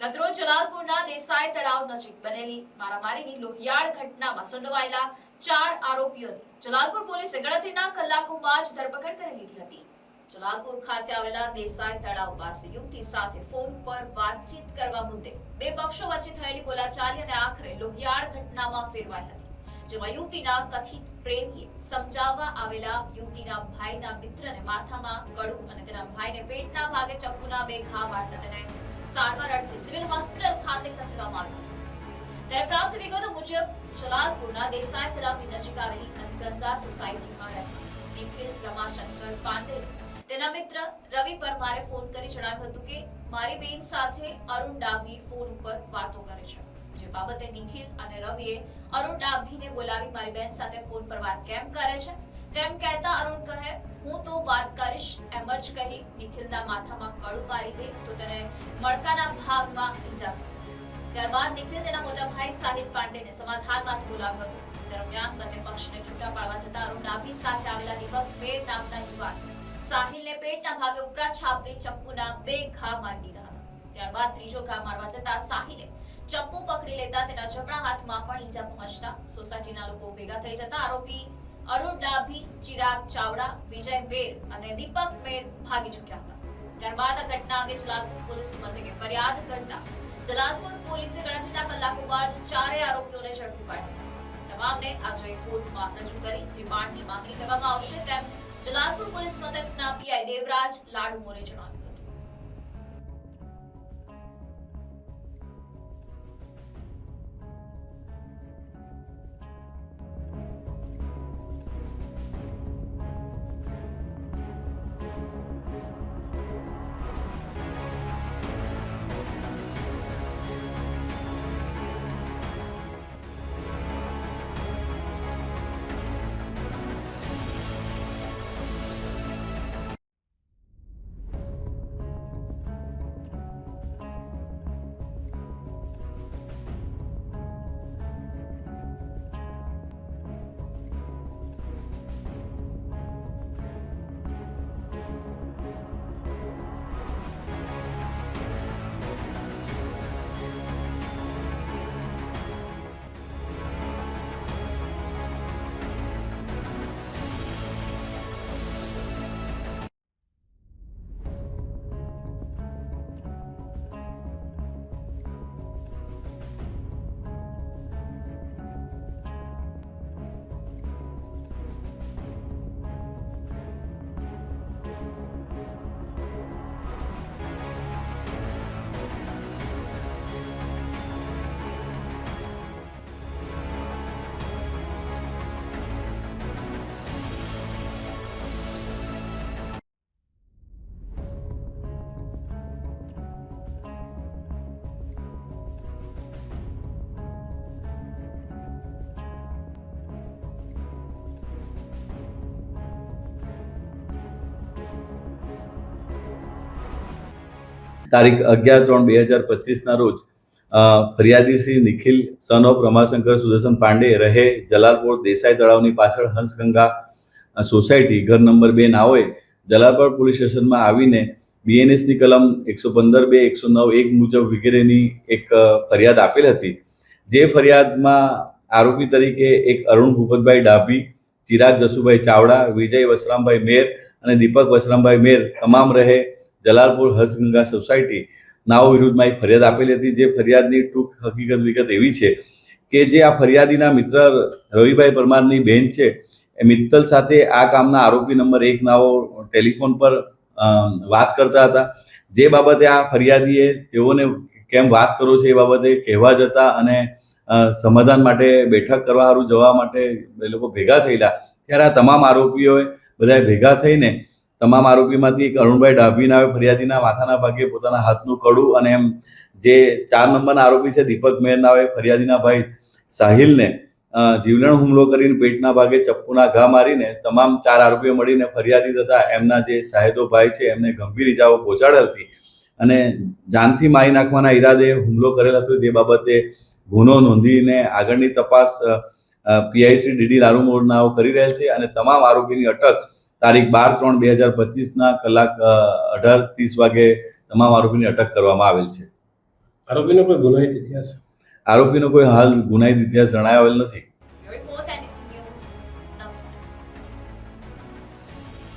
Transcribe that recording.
ગતરોજ જલાલપુરના દેસાઈ તળાવ નજીક બનેલી મારામારીની લોહિયાળ ઘટનામાં સંડોવાયેલા ચાર આરોપીઓની જલાલપુર પોલીસે ગણતરીના કલાકોમાં જ ધરપકડ કરી લીધી હતી. જલાલપુર ખાતે આવેલા દેસાઈ તળાવ પાસે યુવતી સાથે ફોન પર વાતચીત કરવા મુદ્દે બે પક્ષો વચ્ચે થયેલી બોલાચાલી અને આખરે લોહિયાળ ઘટનામાં ફેરવાઈ હતી. જેમાં યુવતીના કથિત પ્રેમીએ સમજાવવા આવેલા યુવતીના ભાઈના મિત્રને માથામાં કડું અને તેના ભાઈને પેટના ભાગે ચપ્પુના બે ઘા વાળતા તેને સારવાર અર્થે સિવિલ હોસ્પિટલ ખાતે ખસેડવામાં આવ્યો ત્યારે પ્રાપ્ત વિગતો મુજબ, જલાલપુરના દેસાઈ તળાવની નજીક આવેલી હંસગંગા સોસાયટીમાં રહેતા નિખિલ રમાશંકર પાંડે તેના મિત્ર રવિ પરમારે ફોન કરી જણાવ્યું હતું કે, મારી બેન સાથે અરુણ ડાભી ફોન ઉપર વાતો કરે છે. જે બાબતે નિખિલ અને રવિએ અરુણ ડાભીને બોલાવી મારી બેન સાથે ફોન પર વાત કેમ કરે છે? તેમ કહેતા અરુણ કહે, હું તો વાત કરીશ. એમ જ કહી નિખિલના માથામાં કળું મારી દે તો તેને મણકાના ભાગમાં ઈજા થઈ ત્યારબાદ નિખિલ તેના મોટા ભાઈ સાહિલ પાંડેને સમાધાન બોલાવ્યો હતો. દરમિયાન બંને પક્ષને છૂટા પાડવા જતા અરુણ ડાભી સાથે આવેલા દીપક મેર નામના યુવાન સાહિલને પેટના ભાગે ઉપરા છાપરી ચપ્પુના બે ઘા મારી દીધા હતા. ત્યારબાદ ત્રીજો ઘા મારવા જતા સાહિલે ચપ્પુ પકડી લેતા તેના જમણા હાથમાં પણ ઈજા પહોંચતા સોસાયટીના લોકો ભેગા થઈ જતા આરોપી અરુણ ડાભી, ચિરાગ ચાવડા, વિજય મેર અને દીપક મેર ભાગી છૂટ્યા હતા. ત્યારબાદ આ ઘટના અંગે જલાલપુર પોલીસ મથકે ફરિયાદ કરતા જલાલપુર પોલીસે ગણતરીના કલાકો બાદ ચારે આરોપીઓને ઝડપી પાડ્યા હતા. તમામને આજે કોર્ટમાં રજૂ કરી રિમાન્ડની માંગણી કરવામાં આવશે તેમ જલાલપુર પોલીસ મથકના પીઆઈ દેવરાજ લાડમોરે જણાવ્યું. તારીખ અગિયાર ત્રણ બે હજાર પચીસના રોજ ફરિયાદી શ્રી નિખિલ સન ઓફ રમાશંકર સુદર્શન પાંડે રહે જલાલપોર દેસાઈ તળાવની પાછળ હંસગંગા સોસાયટી, ઘર નંબર બે નાઓએ જલાલપોર પોલીસ સ્ટેશનમાં આવીને બીએનએસની કલમ એકસો પંદર બે, એકસો નવ એક મુજબ વગેરેની એક ફરિયાદ આપેલ હતી. જે ફરિયાદમાં આરોપી તરીકે એક અરુણ ભૂપતભાઈ ડાભી, ચિરાગ જસુભાઈ ચાવડા, વિજય વસરામભાઈ મેર અને દીપક વસરામભાઈ મેર તમામ રહે. જલાલપુર હસગંગા સોસાયટી નાઓ વિરુદ્ધમાં એક ફરિયાદ આપેલી હતી, જે ફરિયાદની ટૂંક હકીકત વિગત એવી છે કે જે આ ફરિયાદીના મિત્ર રવિભાઈ પરમારની બહેન છે, એ મિત્તલ સાથે આ કામના આરોપી નંબર એક નાઓ ટેલિફોન પર વાત કરતા હતા. જે બાબતે આ ફરિયાદીએ તેઓને કેમ વાત કરો છે એ બાબતે કહેવા જતા અને સમાધાન માટે બેઠક કરવા સારું જવા માટે એ લોકો ભેગા થયેલા. ત્યારે આ તમામ આરોપીઓએ બધા ભેગા થઈને તમામ આરોપીમાંથી એક અરુણભાઈ ડાભીના ફરિયાદીના માથાના ભાગે પોતાના હાથનું કડું અને એમ જે ચાર નંબરના આરોપી છે, દીપક મેર ફરિયાદીના ભાઈ સાહિલને જીવલેણ હુમલો કરીને પેટના ભાગે ચપ્પુના ઘા મારીને તમામ ચાર આરોપીઓ મળીને ફરિયાદી તથા એમના જે સાહેદો ભાઈ છે, એમને ગંભીર ઇજાઓ પહોંચાડેલ હતી. અને જાનથી મારી નાખવાના ઈરાદે હુમલો કરેલ હતો, જે બાબતે ગુનો નોંધીને આગળની તપાસ પીઆઈસી ડીડી લારુમોડનાઓ કરી રહેલ છે અને તમામ આરોપીની અટક તારીખ બાર ત્રણ બે હજાર પચીસના કલાક અઢાર ત્રીસ વાગે તમામ આરોપીની અટક કરવામાં આવેલ છે. આરોપીનો કોઈ ગુનાહિત ઇતિહાસ? આરોપીનો કોઈ હાલ ગુનાહિત ઇતિહાસ જણાવેલ નથી.